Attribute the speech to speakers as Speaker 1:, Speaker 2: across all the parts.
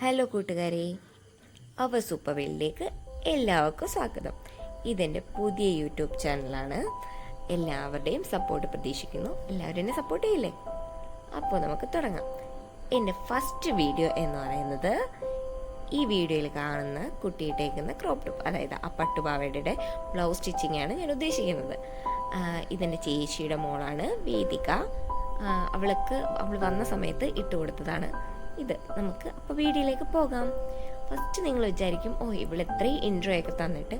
Speaker 1: Hello കൂട്ടുകാരെ. അവ സൂപ്പർവേളിലേക്ക് എല്ലാവർക്കും സ്വാഗതം. ഇതെന്റെ പുതിയ യൂട്യൂബ് ചാനലാണ്. എല്ലാവരുടെയും സപ്പോർട്ട് പ്രതീക്ഷിക്കുന്നു. എല്ലാവരും എന്നെ സപ്പോർട്ട് ചെയ്യില്ലേ? അപ്പോൾ നമുക്ക് തുടങ്ങാം. എന്റെ ഫസ്റ്റ് വീഡിയോ എന്ന് പറയുന്നത് ഈ വീഡിയോയിൽ കാണുന്ന കുട്ടിയിട്ടേക്കുന്ന ക്രോപ്പ് ടോപ്പ് അതായത് ആ പട്ടുപാവയുടെ ബ്ലൗസ് സ്റ്റിച്ചിങ് ആണ് ഞാൻ ഉദ്ദേശിക്കുന്നത്. ഇതെന്റെ ചേച്ചിയുടെ മോളാണ് വേദിക. അവൾക്ക് അവൾ വന്ന സമയത്ത് ഇട്ട് കൊടുത്തതാണ് ഇത് നമുക്ക് അപ്പോൾ വീഡിയോയിലേക്ക് പോകാം. ഫസ്റ്റ് നിങ്ങൾ വിചാരിക്കും ഓ ഇവിടെ ഇത്രയും ഇൻട്രോ ഒക്കെ തന്നിട്ട്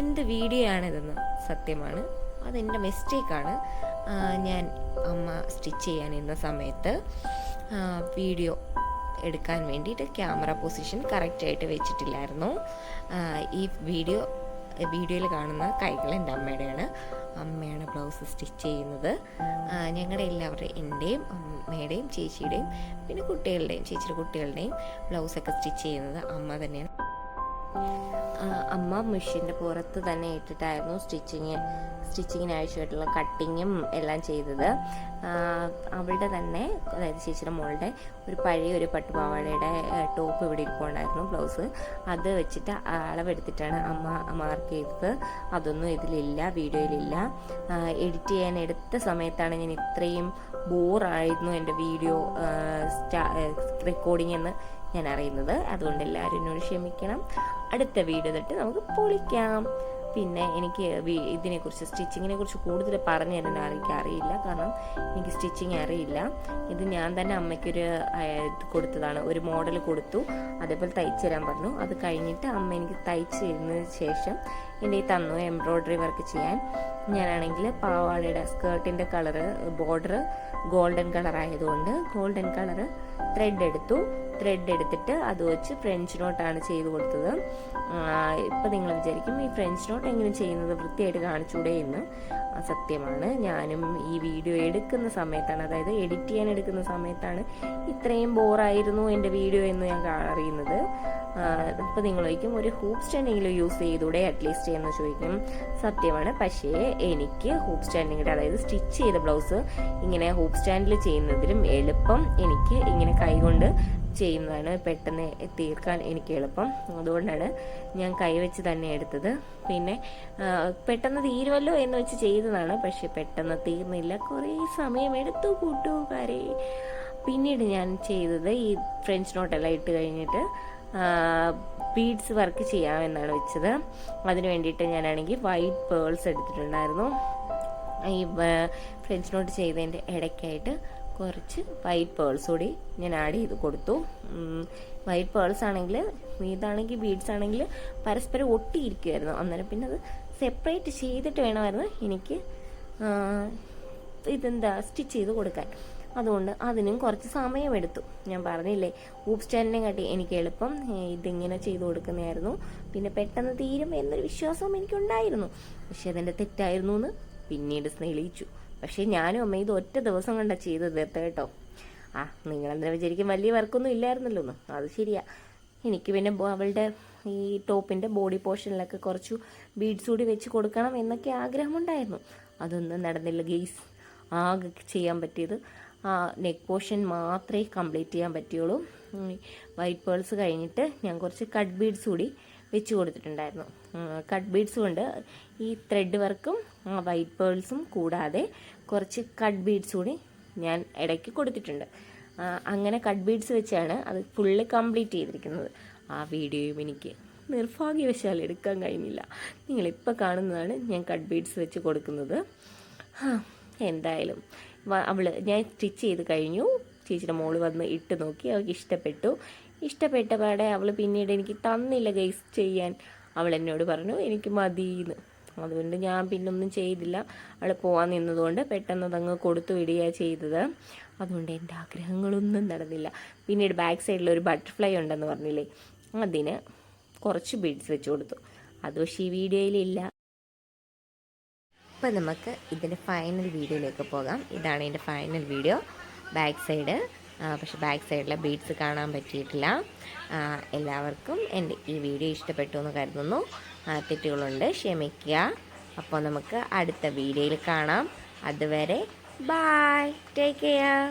Speaker 1: എന്ത് വീഡിയോ ആണിതെന്ന് സത്യമാണ് അതെന്റെ മിസ്റ്റേക്കാണ് ഞാൻ അമ്മ സ്റ്റിച്ച് ചെയ്യാൻ എന്ന സമയത്ത് വീഡിയോ എടുക്കാൻ വേണ്ടിയിട്ട് ക്യാമറ പൊസിഷൻ കറക്റ്റായിട്ട് വെച്ചിട്ടില്ലായിരുന്നു. ഈ വീഡിയോ വീഡിയോയിൽ കാണുന്ന കൈകൾ എന്റെ അമ്മയുടെയാണ്. അമ്മയാണ് ബ്ലൗസ് സ്റ്റിച്ച് ചെയ്യുന്നത്. ഞങ്ങളുടെ എല്ലാവരുടെയും എന്റെയും അമ്മയുടെയും ചേച്ചിയുടെയും പിന്നെ കുട്ടികളുടെയും ചേച്ചിയുടെ കുട്ടികളുടെയും ബ്ലൗസൊക്കെ സ്റ്റിച്ച് ചെയ്യുന്നത് അമ്മ തന്നെയാണ്. അമ്മ മെഷീന്റെ പുറത്ത് തന്നെ ഇട്ടിട്ടായിരുന്നു സ്റ്റിച്ചിങ് സ്റ്റിച്ചിങ്ങിന് ആവശ്യമായിട്ടുള്ള കട്ടിങ്ങും എല്ലാം ചെയ്തത്. അവളുടെ തന്നെ അതായത് ചേച്ചിയുടെ മോളുടെ ഒരു പഴയ ഒരു പട്ടുപാവാടയുടെ ടോപ്പ് ഇവിടെ ഇരിപ്പുണ്ടായിരുന്നു ബ്ലൗസ്. അത് വെച്ചിട്ട് അളവെടുത്തിട്ടാണ് അമ്മ മാർക്ക് ചെയ്തത്. അതൊന്നും ഇതിലില്ല വീഡിയോയിലില്ല എഡിറ്റ് ചെയ്യാൻ എടുത്ത സമയത്താണ് ഞാൻ ഇത്രയും ബോറായിരുന്നു എന്റെ വീഡിയോ റെക്കോർഡിംഗ് എന്ന് ഞാൻ അറിയുന്നത്. അതുകൊണ്ട് എല്ലാവരും എന്നോട് ക്ഷമിക്കണം. അടുത്ത വീഡിയോ തൊട്ട് നമുക്ക് പൊളിക്കാം. പിന്നെ എനിക്ക് ഇതിനെക്കുറിച്ച് സ്റ്റിച്ചിങ്ങിനെ കുറിച്ച് കൂടുതൽ പറഞ്ഞു തരാൻ എനിക്ക് അറിയില്ല. കാരണം എനിക്ക് സ്റ്റിച്ചിങ് അറിയില്ല. ഇത് ഞാൻ തന്നെ അമ്മയ്ക്കൊരു ഇത് കൊടുത്തതാണ്. ഒരു മോഡൽ കൊടുത്തു. അതേപോലെ തയ്ച്ചു തരാൻ പറഞ്ഞു. അത് കഴിഞ്ഞിട്ട് അമ്മ എനിക്ക് തയ്ച്ചു തരുന്നതിന് ശേഷം എന്റെ ഈ തന്നു എംബ്രോയ്ഡറി വർക്ക് ചെയ്യാൻ ഞാനാണെങ്കിൽ പാവാടയുടെ സ്കേർട്ടിന്റെ കളറ് ബോർഡർ ഗോൾഡൻ കളർ ആയതുകൊണ്ട് ഗോൾഡൻ കളറ് ത്രെഡ് എടുത്തു. ത്രെഡ് എടുത്തിട്ട് അത് വെച്ച് ഫ്രഞ്ച് നോട്ടാണ് ചെയ്ത് കൊടുത്തത്. ഇപ്പം നിങ്ങൾ വിചാരിക്കും ഈ ഫ്രഞ്ച് നോട്ട് എങ്ങനെ ചെയ്യുന്നത് വൃത്തിയായിട്ട് കാണിച്ചൂടെ എന്ന്. സത്യമാണ്. ഞാനും ഈ വീഡിയോ എടുക്കുന്ന സമയത്താണ് അതായത് എഡിറ്റ് ചെയ്യാൻ എടുക്കുന്ന സമയത്താണ് ഇത്രയും ബോറായിരുന്നു എന്റെ വീഡിയോ എന്ന് ഞാൻ അറിയുന്നത്. ഇപ്പം നിങ്ങൾ ചോദിക്കും ഒരു ഹൂപ്പ് സ്റ്റാൻഡെങ്കിലും യൂസ് ചെയ്തൂടെ അറ്റ്ലീസ്റ്റ് എന്ന് ചോദിക്കും. സത്യമാണ്. പക്ഷേ എനിക്ക് ഹൂപ്പ് സ്റ്റാൻഡിങ്ങിന്റെ അതായത് സ്റ്റിച്ച് ചെയ്ത ബ്ലൗസ് ഇങ്ങനെ ഹൂപ്പ് സ്റ്റാൻഡിൽ ചെയ്യുന്നതിലും എളുപ്പം എനിക്ക് ഇങ്ങനെ കൈകൊണ്ട് ചെയ്യുന്നതാണ് പെട്ടെന്ന് തീർക്കാൻ എനിക്ക് എളുപ്പം. അതുകൊണ്ടാണ് ഞാൻ കൈവച്ച് തന്നെ എടുത്തത്. പിന്നെ പെട്ടെന്ന് തീരുമല്ലോ എന്ന് വെച്ച് ചെയ്തതാണ്. പക്ഷെ പെട്ടെന്ന് തീർന്നില്ല. കുറേ സമയം എടുത്തു കൂട്ടുകാരെ. പിന്നീട് ഞാൻ ചെയ്തത് ഈ ഫ്രഞ്ച് നോട്ടെല്ലാം ഇട്ട് കഴിഞ്ഞിട്ട് ബീഡ്സ് വർക്ക് ചെയ്യാമെന്നാണ് വെച്ചത്. അതിന് വേണ്ടിയിട്ട് ഞാനാണെങ്കിൽ വൈറ്റ് പേൾസ് എടുത്തിട്ടുണ്ടായിരുന്നു. ഈ ഫ്രഞ്ച് നോട്ട് ചെയ്തതിന്റെ ഇടയ്ക്കായിട്ട് കുറച്ച് വൈറ്റ് പേൾസ് കൂടി ഞാൻ ആഡ് ചെയ്ത് കൊടുത്തു. വൈറ്റ് പേൾസ് ആണെങ്കിൽ ഇതാണെങ്കിൽ ബീഡ്സ് ആണെങ്കിൽ പരസ്പരം ഒട്ടിയിരിക്കുമായിരുന്നു അന്നേരം പിന്നെ അത് സെപ്പറേറ്റ് ചെയ്തിട്ട് വേണമായിരുന്നു എനിക്ക് ഇതെന്താ സ്റ്റിച്ച് ചെയ്ത് കൊടുക്കാൻ. അതുകൊണ്ട് അതിനും കുറച്ച് സമയമെടുത്തു. ഞാൻ പറഞ്ഞില്ലേ ഊപ്പ് സ്റ്റാൻഡിനെ കാട്ടി എനിക്ക് എളുപ്പം ഇതിങ്ങനെ ചെയ്തു കൊടുക്കുന്നതായിരുന്നു. പിന്നെ പെട്ടെന്ന് തീരും എന്നൊരു വിശ്വാസം എനിക്കുണ്ടായിരുന്നു. പക്ഷെ അതെന്റെ തെറ്റായിരുന്നു എന്ന് പിന്നീട് സ്നേഹിച്ചു. പക്ഷേ ഞാനും അമ്മ ഇത് ഒറ്റ ദിവസം കണ്ട ചെയ്ത് തീർത്ത കേട്ടോ ആ നിങ്ങളെന്താ വിചാരിക്കും വലിയ വർക്കൊന്നും ഇല്ലായിരുന്നല്ലോ അത് ശരിയാ. എനിക്ക് പിന്നെ അവളുടെ ഈ ടോപ്പിന്റെ ബോഡി പോർഷനിലൊക്കെ കുറച്ചു ബീഡ്സ് കൂടി വെച്ച് കൊടുക്കണം എന്നൊക്കെ ആഗ്രഹമുണ്ടായിരുന്നു. അതൊന്നും നടന്നില്ല ഗെയ്സ്. ആകെ ചെയ്യാൻ പറ്റിയത് ആ നെക്ക് പോർഷൻ മാത്രമേ കംപ്ലീറ്റ് ചെയ്യാൻ പറ്റുള്ളൂ. വൈറ്റ് പേൾസ് കഴിഞ്ഞിട്ട് ഞാൻ കുറച്ച് കട്ട് ബീഡ്സ് കൂടി വെച്ച് കൊടുത്തിട്ടുണ്ടായിരുന്നു. കട്ട് ബീഡ്സ് കൊണ്ട് ഈ ത്രെഡ് വർക്കും വൈറ്റ് പേൾസും കൂടാതെ കുറച്ച് കട്ട് ബീഡ്സ് കൂടി ഞാൻ ഇടയ്ക്ക് കൊടുത്തിട്ടുണ്ട്. അങ്ങനെ കട്ട് ബീഡ്സ് വെച്ചാണ് അത് ഫുള്ള് കംപ്ലീറ്റ് ചെയ്തിരിക്കുന്നത്. ആ വീഡിയോയും എനിക്ക് നിർഭാഗ്യവശാൽ എടുക്കാൻ കഴിഞ്ഞില്ല. നിങ്ങളിപ്പോൾ കാണുന്നതാണ് ഞാൻ കട്ട് ബീഡ്സ് വെച്ച് കൊടുക്കുന്നത്. എന്തായാലും അവൾ ഞാൻ സ്റ്റിച്ച് ചെയ്ത് കഴിഞ്ഞു. ചേച്ചിയുടെ മോൾ വന്ന് ഇട്ട് നോക്കി അവൾക്ക് ഇഷ്ടപ്പെട്ടു. ഇഷ്ടപ്പെട്ട പാടെ അവൾ പിന്നീട് എനിക്ക് തന്നില്ല ഗൈസ് ചെയ്യാൻ. അവൾ എന്നോട് പറഞ്ഞു എനിക്ക് മതിയെന്ന് അതുകൊണ്ട് ഞാൻ പിന്നൊന്നും ചെയ്തില്ല. അവൾ പോകാൻ നിന്നതുകൊണ്ട് പെട്ടെന്ന് അതങ്ങ് കൊടുത്തു വിടുകയാണ് ചെയ്തത്. അതുകൊണ്ട് എന്റെ ആഗ്രഹങ്ങളൊന്നും നടന്നില്ല. പിന്നീട് ബാക്ക് സൈഡിൽ ഒരു ബട്ടർഫ്ലൈ ഉണ്ടെന്ന് പറഞ്ഞില്ലേ അതിന് കുറച്ച് ബീഡ്സ് വെച്ച് കൊടുത്തു. അത് പക്ഷേ ഈ വീഡിയോയിലില്ല അപ്പം നമുക്ക് ഇതിന്റെ ഫൈനൽ വീഡിയോയിലേക്ക് പോകാം. ഇതാണ് എന്റെ ഫൈനൽ വീഡിയോ ബാക്ക് സൈഡ് പക്ഷെ ബാക്ക് സൈഡിലെ ബീഡ്സ് കാണാൻ പറ്റിയിട്ടില്ല. എല്ലാവർക്കും എന്റെ ഈ വീഡിയോ ഇഷ്ടപ്പെട്ടു എന്ന് കരുതുന്നു. തെറ്റുകളുണ്ട് ക്ഷമിക്കുക. അപ്പോൾ നമുക്ക് അടുത്ത വീഡിയോയിൽ കാണാം. അതുവരെ ബായ് ടേക്ക് കെയർ